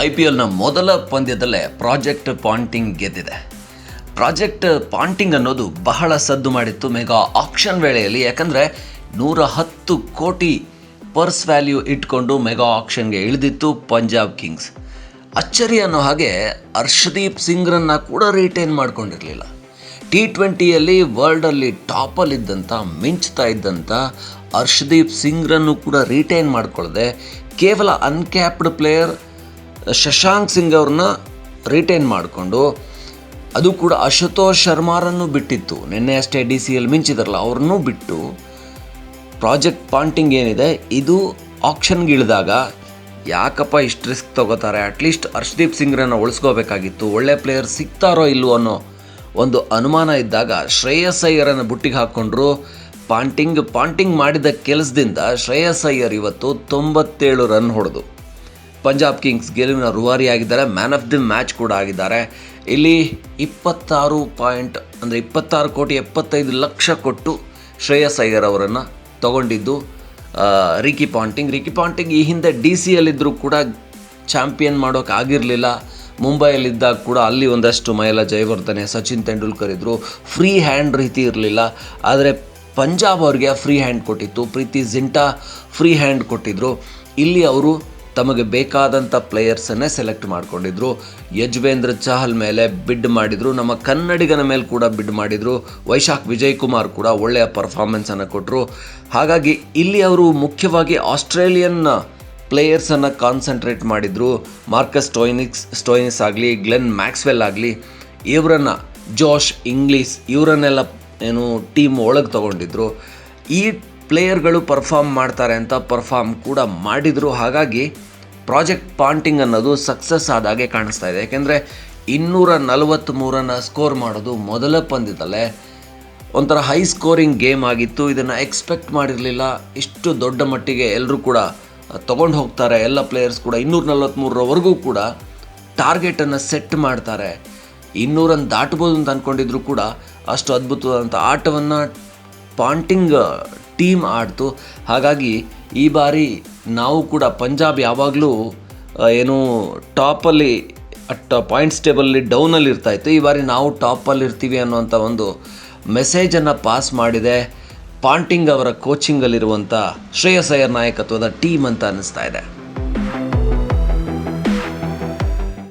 I P ಎಲ್ನ ಮೊದಲ ಪಂದ್ಯದಲ್ಲೇ ಪ್ರಾಜೆಕ್ಟ್ ಪಾಂಟಿಂಗ್ ಗೆದ್ದಿದೆ. ಪ್ರಾಜೆಕ್ಟ್ ಪಾಂಟಿಂಗ್ ಅನ್ನೋದು ಬಹಳ ಸದ್ದು ಮಾಡಿತ್ತು ಮೆಗಾ ಆಕ್ಷನ್ ವೇಳೆಯಲ್ಲಿ. ಯಾಕಂದರೆ ನೂರ ಹತ್ತು ಕೋಟಿ ಪರ್ಸ್ ವ್ಯಾಲ್ಯೂ ಇಟ್ಕೊಂಡು ಮೆಗಾ ಆಕ್ಷನ್ಗೆ ಇಳಿದಿತ್ತು ಪಂಜಾಬ್ ಕಿಂಗ್ಸ್. ಅಚ್ಚರಿ ಅನ್ನೋ ಹಾಗೆ ಹರ್ಷದೀಪ್ ಸಿಂಗ್ರನ್ನು ಕೂಡ ರಿಟೈನ್ ಮಾಡ್ಕೊಂಡಿರಲಿಲ್ಲ. ಟಿ ಟ್ವೆಂಟಿಯಲ್ಲಿ ವರ್ಲ್ಡಲ್ಲಿ ಟಾಪಲ್ಲಿದ್ದಂಥ, ಮಿಂಚ್ತಾ ಇದ್ದಂಥ ಹರ್ಷದೀಪ್ ಸಿಂಗ್ರನ್ನು ಕೂಡ ರಿಟೈನ್ ಮಾಡ್ಕೊಳ್ಳದೆ ಕೇವಲ ಅನ್ಕ್ಯಾಪ್ಡ್ ಪ್ಲೇಯರ್ ಶಶಾಂಕ್ ಸಿಂಗ್ ಅವ್ರನ್ನ ರಿಟೈನ್ ಮಾಡಿಕೊಂಡು, ಅದು ಕೂಡ ಅಶುತೋಷ್ ಶರ್ಮಾರನ್ನು ಬಿಟ್ಟಿತ್ತು. ನಿನ್ನೆ ಅಷ್ಟೇ ಡಿ ಸಿ ಎಲ್ ಮಿಂಚಿದಾರಲ್ಲ, ಅವ್ರನ್ನೂ ಬಿಟ್ಟು ಪ್ರಾಜೆಕ್ಟ್ ಪಾಂಟಿಂಗ್ ಏನಿದೆ, ಇದು ಆಕ್ಷನ್ಗಿಳಿದಾಗ ಯಾಕಪ್ಪ ಇಷ್ಟು ರಿಸ್ಕ್ ತಗೋತಾರೆ? ಅಟ್ಲೀಸ್ಟ್ ಹರ್ಷದೀಪ್ ಸಿಂಗ್ರನ್ನ ಉಳಿಸ್ಕೋಬೇಕಾಗಿತ್ತು. ಒಳ್ಳೆ ಪ್ಲೇಯರ್ ಸಿಗ್ತಾರೋ ಇಲ್ಲೋ ಅನ್ನೋ ಒಂದು ಅನುಮಾನ ಇದ್ದಾಗ ಶ್ರೇಯಸ್ ಅಯ್ಯರನ್ನು ಬುಟ್ಟಿಗೆ ಹಾಕ್ಕೊಂಡ್ರು. ಪಾಂಟಿಂಗ್ ಪಾಂಟಿಂಗ್ ಮಾಡಿದ ಕೆಲಸದಿಂದ ಶ್ರೇಯಸ್ ಅಯ್ಯರ್ ಇವತ್ತು ತೊಂಬತ್ತೇಳು ರನ್ ಹೊಡೆದು. ಪಂಜಾಬ್ ಕಿಂಗ್ಸ್ ಗೆಲುವಿನ ರೂವಾರಿಯಾಗಿದ್ದಾರೆ ಮ್ಯಾನ್ ಆಫ್ ದಿ ಮ್ಯಾಚ್ ಕೂಡ ಆಗಿದ್ದಾರೆ. ಇಲ್ಲಿ ಇಪ್ಪತ್ತಾರು ಪಾಯಿಂಟ್ ಅಂದರೆ ಇಪ್ಪತ್ತಾರು ಕೋಟಿ ಎಪ್ಪತ್ತೈದು ಲಕ್ಷ ಕೊಟ್ಟು ಶ್ರೇಯಸ್ ಅಯ್ಯರ್ ಅವರನ್ನು ತಗೊಂಡಿದ್ದು ರಿಕಿ ಪಾಂಟಿಂಗ್. ರಿಕಿ ಪಾಂಟಿಂಗ್ ಈ ಹಿಂದೆ ಡಿ ಸಿ ಯಲ್ಲಿದ್ದರೂ ಕೂಡ ಚಾಂಪಿಯನ್ ಮಾಡೋಕೆ ಆಗಿರಲಿಲ್ಲ. ಮುಂಬೈಯಲ್ಲಿದ್ದಾಗ ಕೂಡ ಅಲ್ಲಿ ಒಂದಷ್ಟು ಮೈಲ ಜಯವರ್ಧನೆ ಸಚಿನ್ ತೆಂಡೂಲ್ಕರ್ ಇದ್ದರು ಫ್ರೀ ಹ್ಯಾಂಡ್ ರೀತಿ ಇರಲಿಲ್ಲ. ಆದರೆ ಪಂಜಾಬ್ ಅವ್ರಿಗೆ ಫ್ರೀ ಹ್ಯಾಂಡ್ ಕೊಟ್ಟಿತ್ತು. ಪ್ರೀತಿ ಜಿಂಟಾ ಫ್ರೀ ಹ್ಯಾಂಡ್ ಕೊಟ್ಟಿದ್ದರು ಇಲ್ಲಿ ಅವರು ತಮಗೆ ಬೇಕಾದಂಥ ಪ್ಲೇಯರ್ಸನ್ನೇ ಸೆಲೆಕ್ಟ್ ಮಾಡಿಕೊಂಡಿದ್ರು. ಯಜ್ವೇಂದ್ರ ಚಹಲ್ ಮೇಲೆ ಬಿಡ್ ಮಾಡಿದರು. ನಮ್ಮ ಕನ್ನಡಿಗನ ಮೇಲೆ ಕೂಡ ಬಿಡ್ ಮಾಡಿದರು. ವೈಶಾಖ್ ವಿಜಯ್ ಕುಮಾರ್ ಕೂಡ ಒಳ್ಳೆಯ ಪರ್ಫಾರ್ಮೆನ್ಸನ್ನು ಕೊಟ್ಟರು ಹಾಗಾಗಿ ಇಲ್ಲಿ ಅವರು ಮುಖ್ಯವಾಗಿ ಆಸ್ಟ್ರೇಲಿಯನ್ ಪ್ಲೇಯರ್ಸನ್ನು ಕಾನ್ಸಂಟ್ರೇಟ್ ಮಾಡಿದರು. ಮಾರ್ಕಸ್ ಸ್ಟೋಯ್ನಿಕ್ಸ್ ಸ್ಟೋಯ್ನಿಸ್ ಆಗಲಿ ಗ್ಲೆನ್ ಮ್ಯಾಕ್ಸ್ವೆಲ್ ಆಗಲಿ, ಇವರನ್ನು ಜೋಶ್ ಇಂಗ್ಲೀಸ್ ಇವರನ್ನೆಲ್ಲ ಏನು ಟೀಮ್ ಒಳಗೆ ತಗೊಂಡಿದ್ರು. ಈ ಪ್ಲೇಯರ್ಗಳು ಪರ್ಫಾರ್ಮ್ ಮಾಡ್ತಾರೆ ಅಂತ ಪರ್ಫಾರ್ಮ್ ಕೂಡ ಮಾಡಿದರು. ಹಾಗಾಗಿ ಪ್ರಾಜೆಕ್ಟ್ ಪಾಂಟಿಂಗ್ ಅನ್ನೋದು ಸಕ್ಸಸ್ ಆದಾಗೆ ಕಾಣಿಸ್ತಾ ಇದೆ. ಯಾಕೆಂದರೆ ಇನ್ನೂರ ನಲವತ್ತ್ಮೂರನ್ನು ಸ್ಕೋರ್ ಮಾಡೋದು ಮೊದಲ ಪಂದ್ಯದಲ್ಲೇ ಒಂಥರ ಹೈ ಸ್ಕೋರಿಂಗ್ ಗೇಮ್ ಆಗಿತ್ತು. ಇದನ್ನು ಎಕ್ಸ್ಪೆಕ್ಟ್ ಮಾಡಿರಲಿಲ್ಲ. ಇಷ್ಟು ದೊಡ್ಡ ಮಟ್ಟಿಗೆ ಎಲ್ಲರೂ ಕೂಡ ತೊಗೊಂಡು ಹೋಗ್ತಾರೆ. ಎಲ್ಲ ಪ್ಲೇಯರ್ಸ್ ಕೂಡ ಇನ್ನೂರ ನಲ್ವತ್ತ್ಮೂರರವರೆಗೂ ಕೂಡ ಟಾರ್ಗೆಟನ್ನು ಸೆಟ್ ಮಾಡ್ತಾರೆ. ಇನ್ನೂರನ್ನು ದಾಟ್ಬೋದು ಅಂತ ಅಂದ್ಕೊಂಡಿದ್ರು ಕೂಡ ಅಷ್ಟು ಅದ್ಭುತವಾದಂಥ ಆಟವನ್ನು ಪಾಂಟಿಂಗ್ ಟೀಮ್ ಆಡ್ತು. ಹಾಗಾಗಿ ಈ ಬಾರಿ ನಾವು ಕೂಡ ಪಂಜಾಬ್ ಯಾವಾಗಲೂ ಏನು ಟಾಪಲ್ಲಿ, ಅಟ್ ಪಾಯಿಂಟ್ಸ್ ಟೇಬಲಲ್ಲಿ ಡೌನಲ್ಲಿ ಇರ್ತಾಯಿತ್ತು ಈ ಬಾರಿ ನಾವು ಟಾಪಲ್ಲಿ ಇರ್ತೀವಿ ಅನ್ನುವಂಥ ಒಂದು ಮೆಸೇಜನ್ನು ಪಾಸ್ ಮಾಡಿದೆ ಪಾಂಟಿಂಗ್ ಅವರ ಕೋಚಿಂಗಲ್ಲಿರುವಂಥ ಶ್ರೇಯಸ್ ಅಯ್ಯರ್ ನಾಯಕತ್ವದ ಟೀಮ್ ಅಂತ ಅನ್ನಿಸ್ತಾ ಇದೆ.